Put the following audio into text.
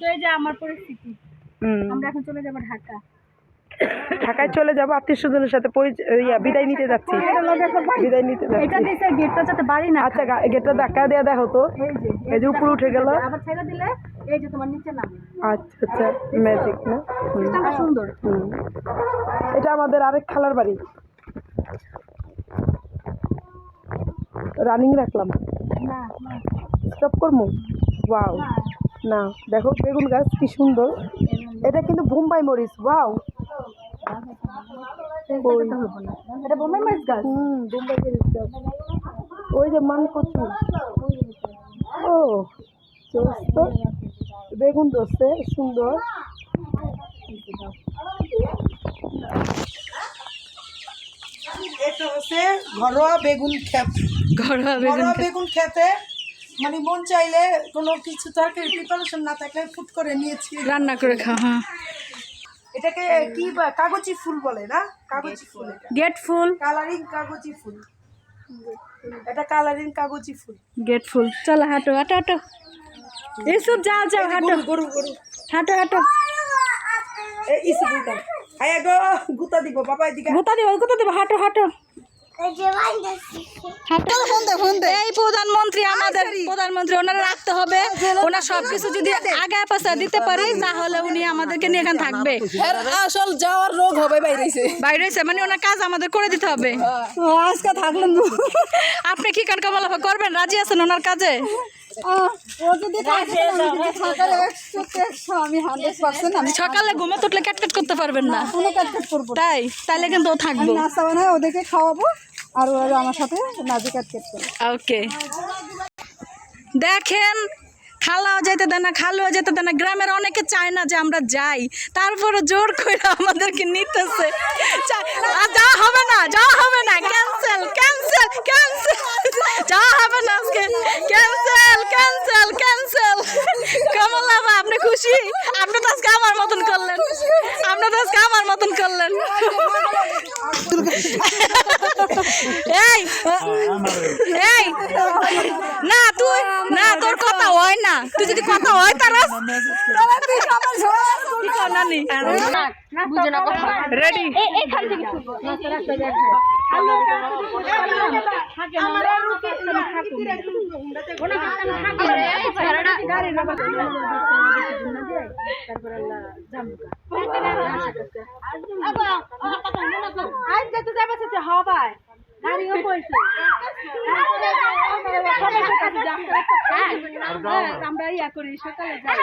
তো এই যে আমার পরিস্থিতি। আমরা এখন চলে যাব ঢাকা। ঢাকায় চলে যাব আত্মীয় স্বজনের সাথে ইয়া বিদায় নিতে যাচ্ছি। বিদায় নিতে এটা যাচ্ছি গেটটা যাতে বাড়ি না আচ্ছা গেটটা ধাক্কা দেওয়া দেখো তো। এই যে উপরে উঠে গেল। আবার ছেড়ে দিলে এই যে তোমার নিচে নামে আচ্ছা আচ্ছা ম্যাজিক না? সিস্টেমটা সুন্দর। হুম। এটা আমাদের আরেক খালার বাড়ি। রানিং রাখলাম। না স্টপ করব? ওয়াও না দেখো বেগুন গাছ কি সুন্দর। এটা কিন্তু বোম্বাই মরিচ ওয়াও। ওই। এটা বোম্বাই মরিচ গাছ? হুম বোম্বাই মরিচ গাছ। ওই যে মান কচু ও চোস্ত বেগুন ধরছে সুন্দর। এটা হচ্ছে ঘরোয়া বেগুন ক্ষেত। ঘরোয়া ঘরোয়া বেগুন খেতে মানে মন চাইলে কোনো কিছু তরকারি প্রিপারেশন না থাকলে ফুট করে নিয়েছি। রান্না করে খাওয়া হ্যাঁ। এটাকে কি বা- কাগজি ফুল বলে না? কাগজি ফুল এটা। গেট ফুল। কালারিং কাগজি ফুল। এটা কালারিং কাগজি ফুল। গেট ফুল। চলো হাঁটো হাঁটো হাঁটো। এইসব যাও যাও হাঁটো। গরু গরু গরু। হাঁটো হাঁটো। এই ইসু গুতা। আয়া গো গুতা দিব বাবা এদিকে গোতা দেবো গুতা দেবো হাঁটো হাঁটো। এই প্রধানমন্ত্রী আমাদের প্রধানমন্ত্রী ওনারা রাখতে হবে। ওনার সবকিছু যদি আগে পাশে দিতে পারি তাহলে উনি আমাদেরকে নিয়ে এখানে থাকবে। আসল যাওয়ার রোগ হবে বাইরেছে। মানে ওনার কাজ আমাদের করে দিতে হবে। আজকে থাকলেন আপনি কি কান বলা করবেন? রাজি আছেন ওনার কাজে? সকালে ঘুমে তুটলে ক্যাটকেট করতে পারবেন না। তাই তাইলে কিন্তু ও থাকব। নাস্তা ওদেরকে খাওয়াবো আর ওরা আমার সাথে নাজি কাট করবে। ওকে। দেখেন খালাও যেতে দেয় না খালুও যেতে দেয় না। গ্রামের অনেকে চায় না যে আমরা যাই। তারপরে জোর করে আমাদেরকে নিতেছে চা- আর যাওয়া হবে না যাওয়া হবে না ক্যান্সেল ক্যান্সেল ক্যান্সেল যাওয়া হবে না আজকে ক্যান্সেল ক্যান্সেল ক্যান্সেল কমলা বা আপনি খুশি আপনি তো আজকে আমার মতন করলেন আজকে আমার মতন করলেন। এই এই না তুই না তোর কথা হয় না। তুই যদি কথা হয় তার রেডি এখান থেকে শুরু নাস্তা রাস্তা যায় আমরা ইয়া করি সকালে যাই